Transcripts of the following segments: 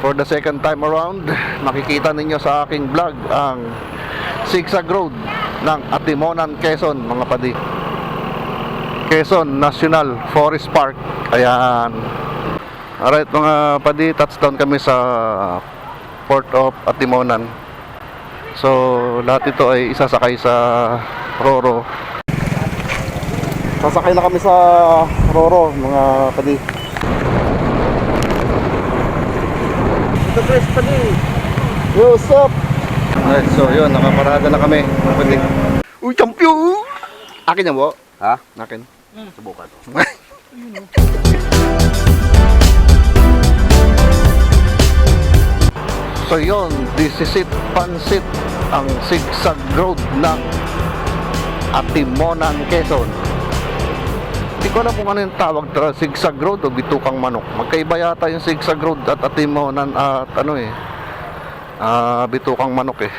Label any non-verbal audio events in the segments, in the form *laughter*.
For the second time around, makikita ninyo sa aking vlog ang Sigsag Road ng Atimonan, Quezon, mga padi. Quezon National Forest Park. Ayan. Alright mga padi, touchdown kami sa Port of Atimonan. So, lahat ito ay isasakay sa Roro. Sasakay na kami sa Roro, mga padi. Ito Chris pali. Yo, what's up? Alright, so yun, nakaparada na kami. padi. Uy, champion! Akin yan, bo? Ha? Akin. Subukan. *laughs* So yun, this is it, Pansit, ang zigzag road ng Atimonan, Quezon. Hindi ko alam kung ano yung tawag tra zigzag road o bitukang manok. Magkaiba yata yung zigzag road at Atimonan at ano eh, ah, bitukang manok eh.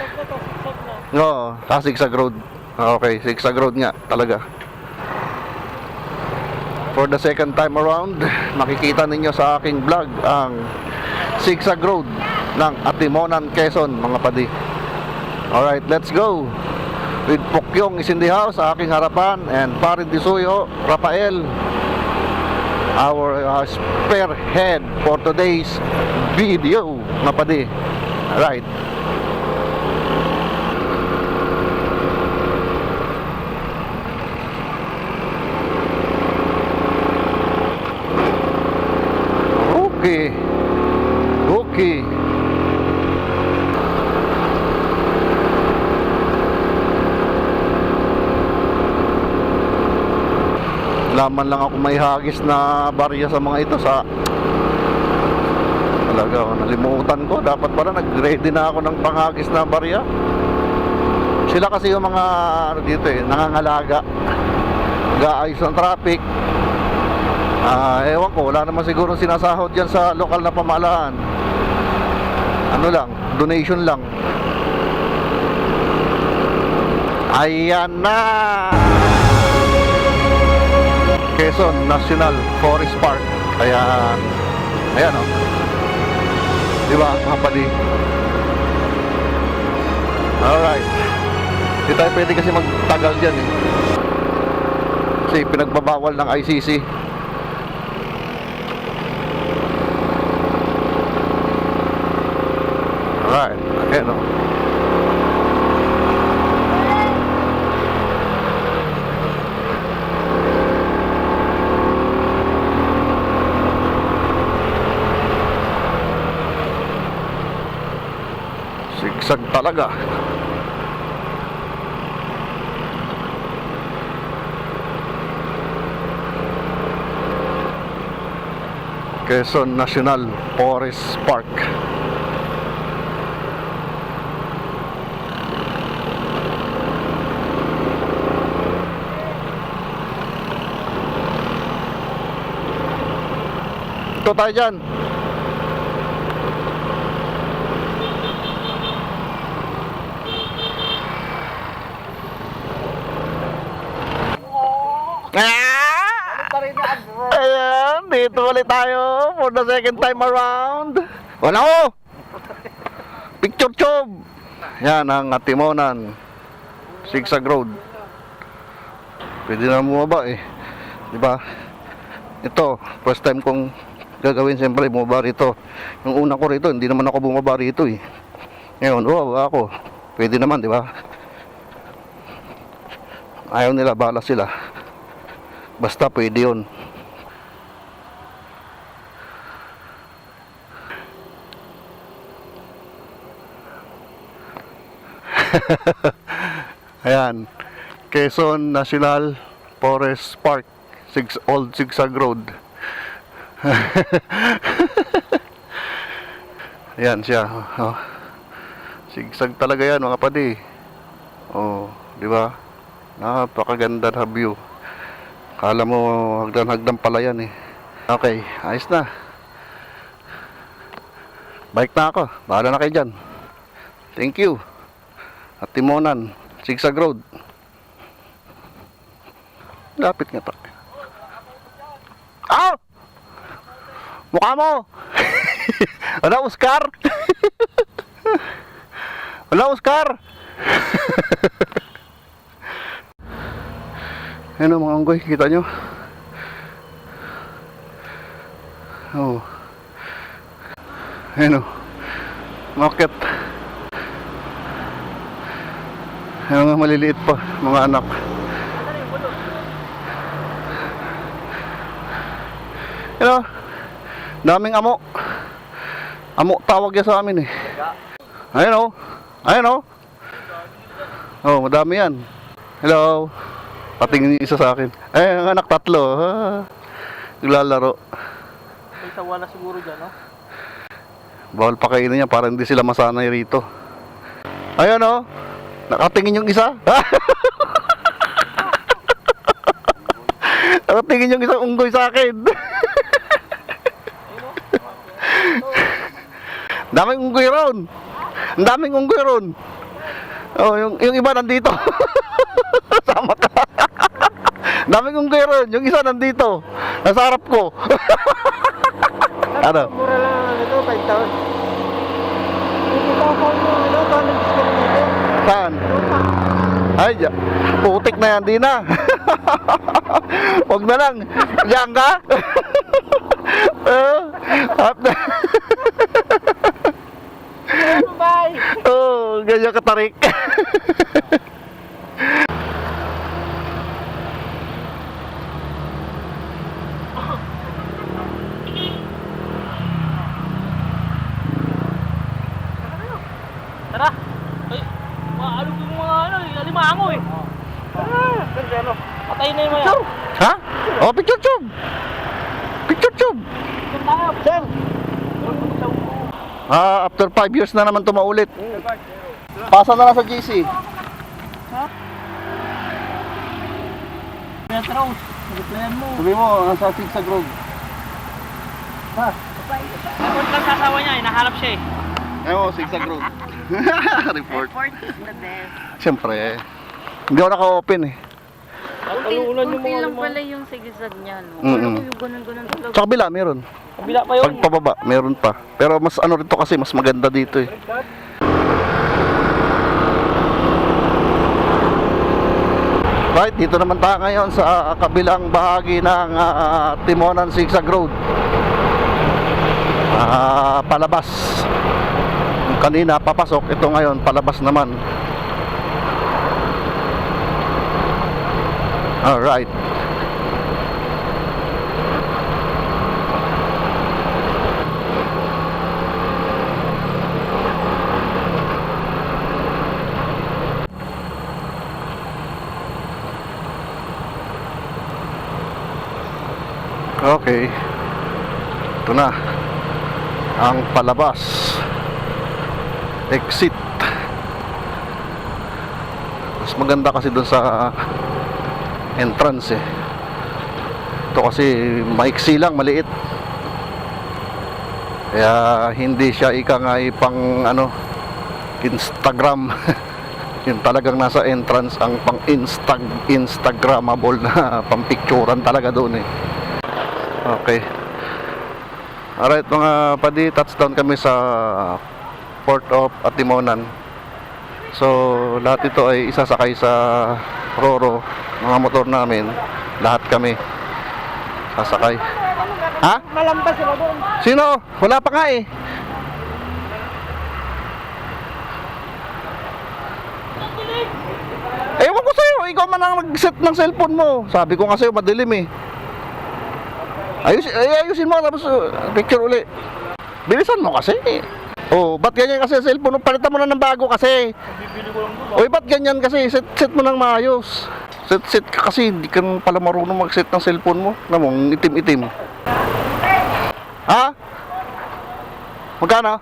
Oo, ah, zigzag road. Ah, Okay, zigzag road nga talaga. For the second time around, makikita ninyo sa aking vlog ang zigzag road ng Atimonan, Quezon, mga padi. Alright, let's go! With Pokyong is in the house sa aking harapan and Parin Disuyo, Rafael, our uh, spearhead for today's video, mga padi. Alright. Okay. Okay. Laman lang ako may hagis na barya sa mga ito sa Talaga, nalimutan ko. Dapat pala nag-ready na ako ng panghagis na barya. Sila kasi yung mga ano dito eh, nangangalaga. Gaayos ng traffic. Ah, ewan ko, wala naman siguro sinasahod diyan sa lokal na pamahalaan. Ano lang, donation lang. Ayan na! Quezon National Forest Park. Ayan. Ayan oh. Di ba, mga padi? Alright. Hindi tayo pwede kasi magtagal dyan eh. Kasi pinagbabawal ng ICC. Alright. Ayan o. Sigsag talaga. Quezon National Forest Park. Ito tayo dyan. Ah! Pa rin na bro. Ayan, dito ulit tayo for the second time around. Wala ko! Picture tube! Yan ang Atimonan. Sigsag Road. Pwede na bumaba eh. Ba? Ito, first time kong gagawin siyempre bumaba rito. Yung una ko rito, hindi naman ako bumaba rito eh. Ngayon, oh, ako. Pwede naman, di ba? Ayaw nila, bala sila. Basta pwede yun. *laughs* Ayan. Quezon National Forest Park. Six, Old Sigsag Road. *laughs* Ayan siya. Oh. Sigsag talaga yan mga padi. Oh, di ba? Napakaganda na view. Kala mo hagdan-hagdan pala yan eh. Okay, ayos na. Bike na ako. Bahala na kayo dyan. Thank you. At Timonan, Sigsag Road. Lapit nga to. Ah! Mukha mo! *laughs* Wala, Oscar? *laughs* Wala, Oscar? *laughs* Ayan mga unggoy, kita nyo? Oh. Ayan o. Market. Ayan mga maliliit pa, mga anak. O. Daming amo. Amo tawag yan sa amin eh. Ayan o. Ayan o. Oh, madami yan. Hello. Patingin isa sa akin. Ay, ang anak tatlo. Ah, naglalaro. May sawa na siguro dyan, no? Bawal pa kainin niya para hindi sila masanay rito. Ayan o. Nakatingin yung isa. *laughs* Nakatingin yung isang unggoy sa akin. *laughs* daming unggoy ron. Ang daming unggoy ron. Oh, yung, yung iba nandito. *laughs* Sama ka. daming unggoy ron. Yung isa nandito. Nasa harap ko. ano? Mura lang ito, 5,000. Ito, 5,000. Ito, 5,000. Saan? Ay, putik na yan, di na. *laughs* Huwag na lang. Diyan ka? Eh, *laughs* hap na. Ano *laughs* ba? oh, ganyan katarik. Tara! Ay, maalog yung mga ano, alimango eh. Ah, kasi ano? Patay na yung mga. ha? Oh, picture tube. Picture tube. Saan? Ah, after 5 years na naman tumaulit. Pasa na lang sa GC. Petros, replyan mo. Sabi mo, nasa Zigzag Road. Report lang sa asawa niya, hinahanap siya eh. Ewan, Zigzag Road. *laughs* Report. Report is the best. Siyempre, hindi ako naka-open eh. Kunti mga lang pala yung sigisag niya, no? Wala ko yung ganun-ganun talaga. Sa kabila, meron. Kabila pa yun. Pag pababa, meron pa. Pero mas ano rito kasi, mas maganda dito eh. Right, dito naman tayo ngayon sa kabilang bahagi ng ah, Timonan Zigzag Road. Ah, palabas. Kanina papasok, ito ngayon palabas naman. Alright. Okay. Ito na. Ang palabas. Exit. Mas maganda kasi doon sa entrance eh. Ito kasi maiksi lang, maliit. Kaya hindi siya ika nga pang ano Instagram. *laughs* Yung talagang nasa entrance ang pang instag instagramable na *laughs* pang picturean talaga doon eh. Okay. Alright mga padi, touchdown kami sa Port of Atimonan. So, lahat ito ay isasakay sa Roro, mga motor namin. Lahat kami sasakay. Ha? Malampas sila doon. Sino? Wala pa nga eh. Ewan ko sa'yo, ikaw man ang nag-set ng cellphone mo. Sabi ko nga sa'yo, madilim eh. Ayus, ay, ayusin mo, tapos uh, picture uli. Bilisan mo kasi. Oh, ba't ganyan kasi cellphone mo? Palitan mo na ng bago kasi. Bibili ko lang doon. Oy, ba't ganyan kasi? Set, set mo nang maayos. Set, set ka kasi, hindi ka pala marunong mag-set ng cellphone mo. Alam mo, ang itim-itim. Ha? Magkano?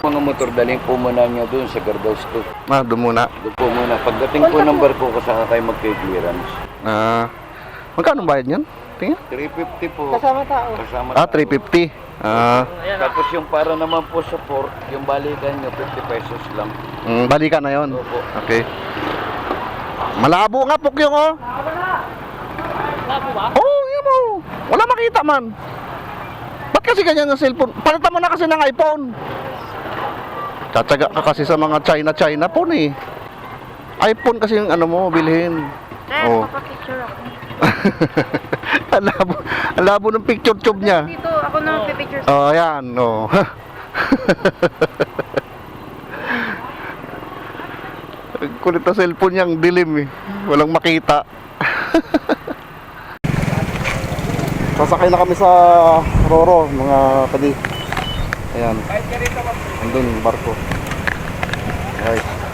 Mga motor daling po muna niya doon sa Gardaws 2. Ah, doon muna. Doon po muna. Pagdating po ng barko ko saka kayo magkay-clearance. Ah, magkano bayad yan? Tingnan. 350 po. Kasama tao. Kasama Ah, tao. 350. Ah. Tapos yung para naman po sa port, yung balikan nyo, 50 pesos lang. mm, balikan na yon. Opo. Okay. Malabo nga pukyong oh. Wala po ba? Oh, yun mo. Wala makita man. Ba't kasi ganyan ang cellphone? Palitan mo na kasi ng iPhone. Tsatsaga ka kasi sa mga China-China phone eh. iPhone kasi yung ano mo, bilhin. Sir, Oh. papapicture ako. *laughs* *laughs* ang labo, ang labo ng picture tube niya. Dito, ako na magpipicture. Oh, ayan, oh. Ang *laughs* kulit na cellphone niyang dilim eh. Walang makita. *laughs* Sasakay na kami sa Roro, mga kadi. Ayan. Andun barko. Right.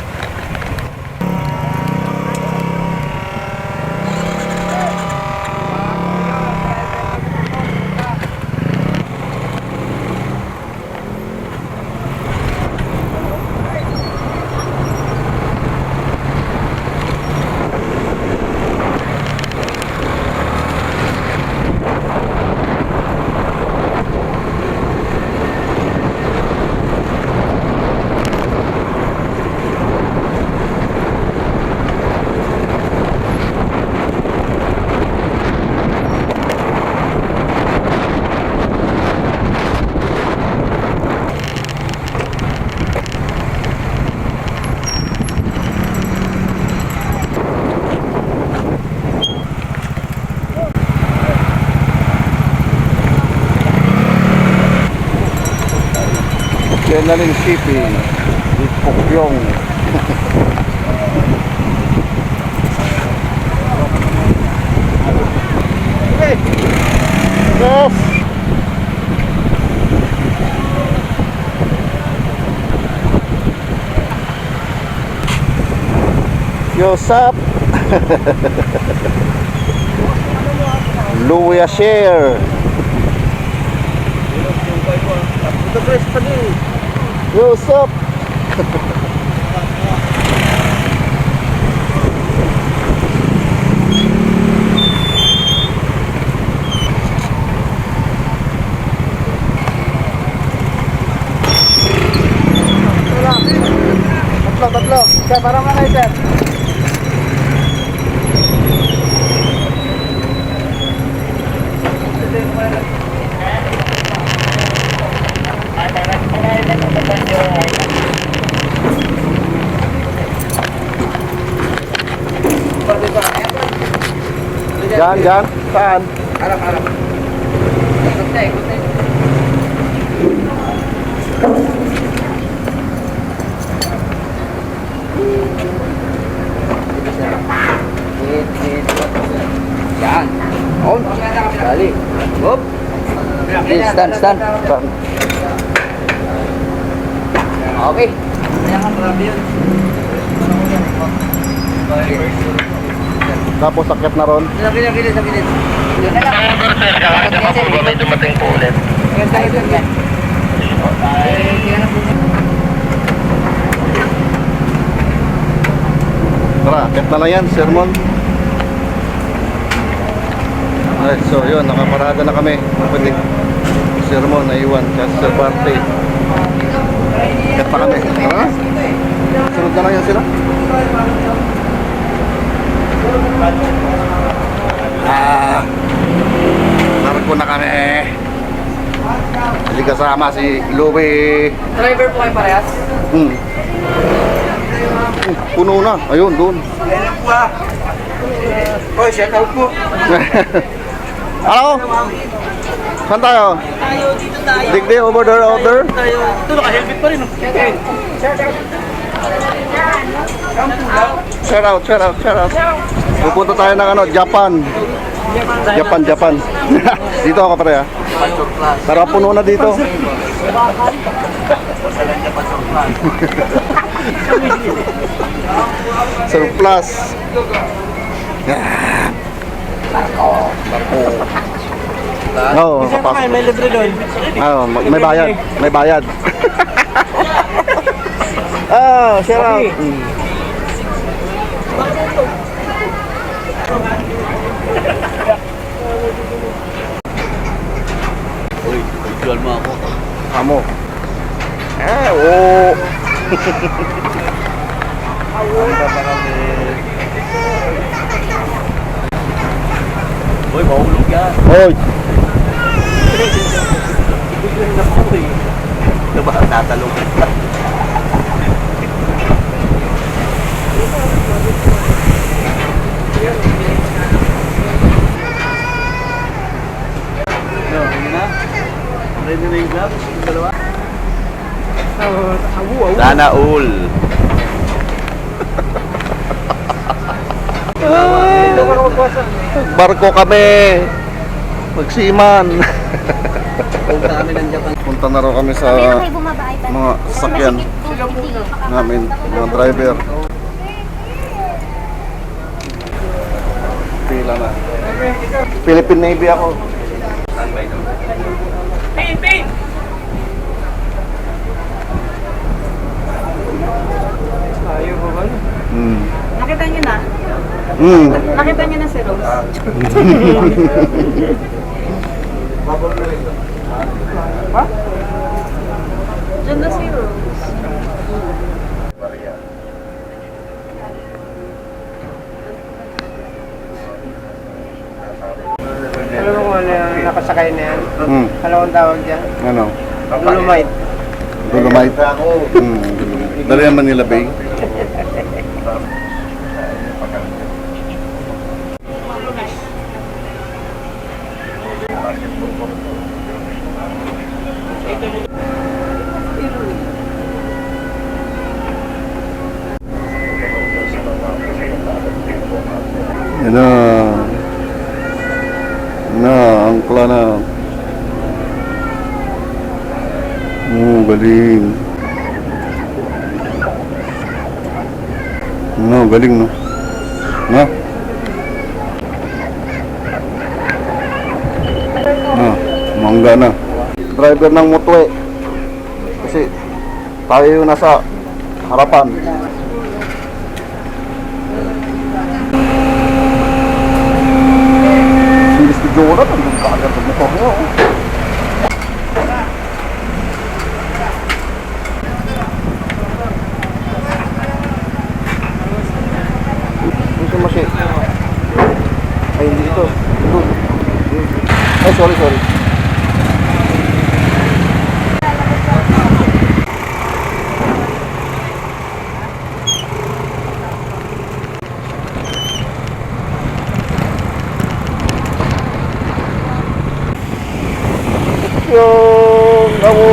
Channeling Shipping. Ipokyong. Yes! Up? Louis Share. What's up? Tatlo, tatlo. Sir, parang ano sir? Diyan, diyan. Saan? Harap, harap. Ikot na, ikot na. Yan. On. Dali. Hop. Stand, stand. Saan? Okay. Tapos sakit na ron. Sa pilit, pilit, sa pilit. Yun na lang. may dumating po ulit. Yan tayo yan. Puno. Tara, akit na lang yan, sermon. Alright, so yun, nakaparada na kami. Kapatid, sermon, naiwan, kasi sa parte. Akit pa kami. Tara na. Sunod na lang yan sila. Ah, narko na kami. Hindi kasama si Louie. Driver po kayo parehas? Hmm. Hmm, Puno na. Ayun, doon. Oh, shout out po. *laughs* Hello? Saan tayo? Tayo, dito tayo. Digdi, over there, over there. Tayo. Ito, naka-helmet pa rin. Shout out, shout out, shout out. Pupunta tayo ng ano, Japan. Japan, Japan. *laughs* dito ako pare ha. Tara, puno na dito. *laughs* Surplus. Yeah. Oo, oh, kapasok. May libre doon. Ah, ma- may bayad. May bayad. ah, *laughs* shout out. Mm. Uy, visual mo ako. Amo. Eh, oo. Uy, mahulog yan. Hoy. Diba, tatalong ka. No, hindi na. Ready na yung gloves? Sana all. Barko kami. Magsiman. Punta na raw kami sa mga sasakyan namin, mga driver. Pila na. Philippine Navy ako. Pin, pin! Hmm. Nakita niyo na? Hmm. Nakita niyo na si Rose? *laughs* Diyan na si Rose. Alam mo kung ano yung nakasakay na yan? Hmm. Alam kong tawag dyan? Ano? Dolomite. Dolomite. Hmm. Dali naman nila Bay. *laughs* Yan na, ang na. Oo, galing. Galing no. No? No, mangga na. Driver ng mutwe. Kasi tayo yung nasa harapan. Sinis ni Jonah, nandun ka agad ang motor niya. oh. Dito masya. Ay, hindi ito. Ito. Ay, sorry, sorry. Yung ako.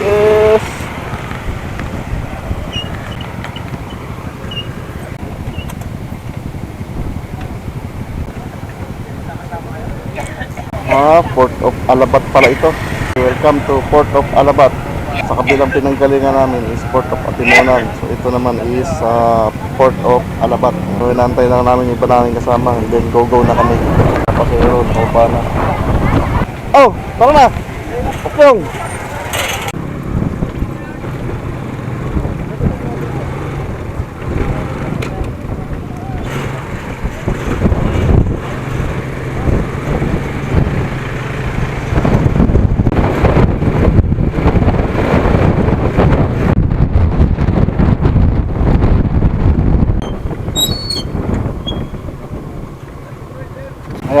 Yes. Ah, Port of Alabat pala ito. Welcome to Port of Alabat. Sa kabilang pinanggalingan namin is Port of Atimonan. So ito naman is uh, Port of Alabat. So inantay lang namin yung iba namin kasama. And then go go na kami. Pasero, nakaupa na. Oh, tara na! Okong!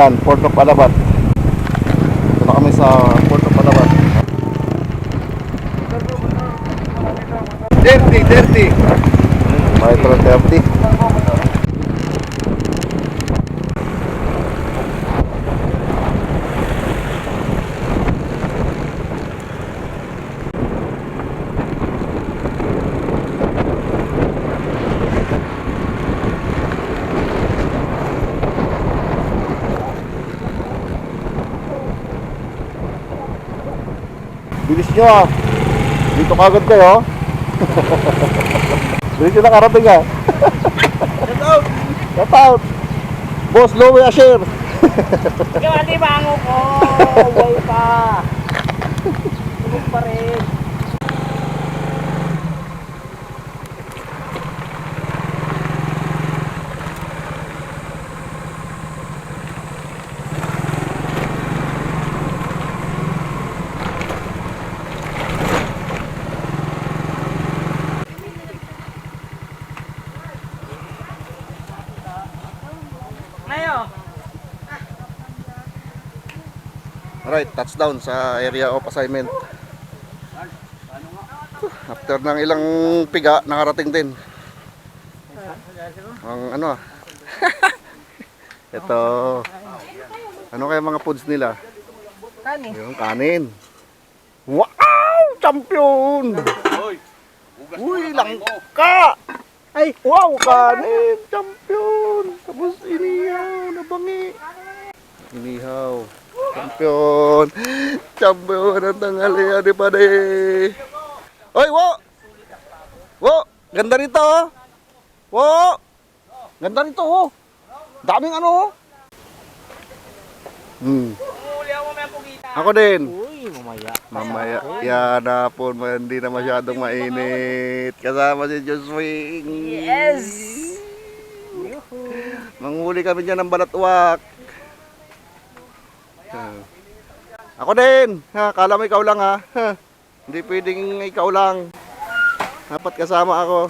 Ayan, Port of Alabat. Ito na kami sa Port of Alabat. Dirty, dirty. Metro 30. Bilis nyo ah. Dito kagad kayo. *laughs* Bilis nyo nakarating ah. Shout out! Shout out! Boss Lowe Asher. Ikaw, hindi bango ko! Wow pa! Tulog pa rin. Alright, touchdown sa area of assignment. After ng ilang piga, nakarating din. Ang ano ah. *laughs* Ito. Ano kaya mga foods nila? Kanin. Yung kanin. Wow! Champion! Uy, langka! Ay, wow, kanin! Champion! Tapos inihaw, nabangi. Inihaw. Champion! Champion ang tanghalian ni Pade! Oy, wo! Wo! Ganda nito, oh! Wo! Ganda nito, oh! Daming ano, oh! Hmm. Ako din. Uy, mamaya. Mamaya, yan na po, hindi na masyadong mainit. Kasama si Joswing. Yes! Manghuli kami dyan ng balatwak. Ah. Ako din. Ha, kala mo ikaw lang ha. Ha, Hindi pwedeng ikaw lang. Dapat kasama ako.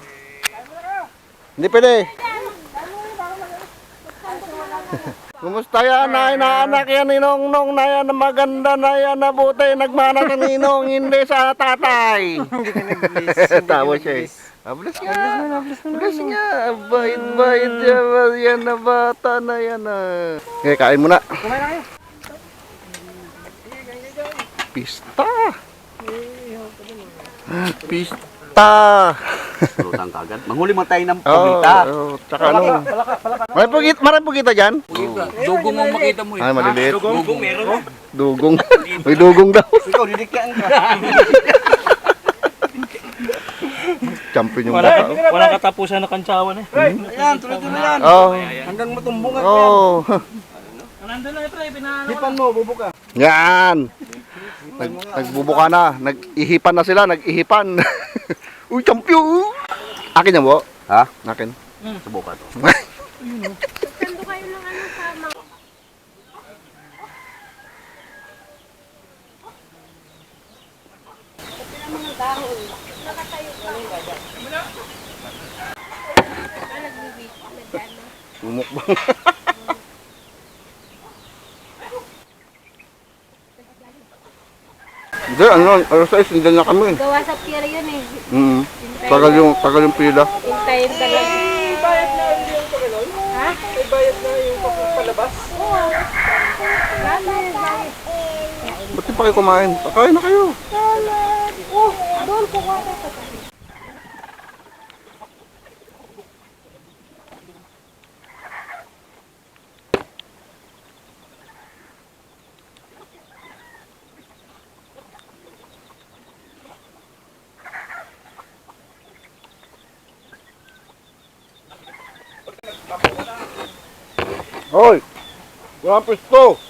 Hindi pwede. *laughs* Kumusta yan na inaanak yan ni Nong Nong na yan maganda na yan na buti nagmana ka ni Nong hindi sa tatay. Tawa siya eh. Ah, bless nga. Bless nga. Bait, bait yan. Yan na bata na yan ah. Okay, kain muna. Kumain na kayo. Pista. Pista. Pulutan kagad. Manghuli mo tayo ng Oh, pagita. oh, tsaka ano. May pugit, maraming pugita dyan? Dugong ang makita mo eh. Ay, maliliit. Dugong meron. Dugong. May dugong daw. Ikaw, didikyan ka. Wala, Champion yung bata. oh. wala katapusan na kantsawan eh. Ayan, tuloy-tuloy yan. Oh. Hanggang matumbong *laughs* ka. Oh. Nandun na eh, pre, pinano. Hipan mo, bubuka. Yan. Nag, nagbubuka na. Nag-ihipan na sila. Nag-ihipan. *laughs* Uy, champion. Akin yan, bo. Ha? Akin. Subukan. Kando kayo ng ano sa mga... Bumukbang. *laughs* Hindi, ano, alas 6, hindi na kami. Gawa sa pier yun eh. Mm. Tagal yung, tagal yung pila. Hintayin talaga. Bayad na yung pagkanon? Ha? May bayad na yung palabas? Bakit? Ba't di pa kayo kumain? Pakain na kayo. Oh, doon po ko ako. Hoy! Walang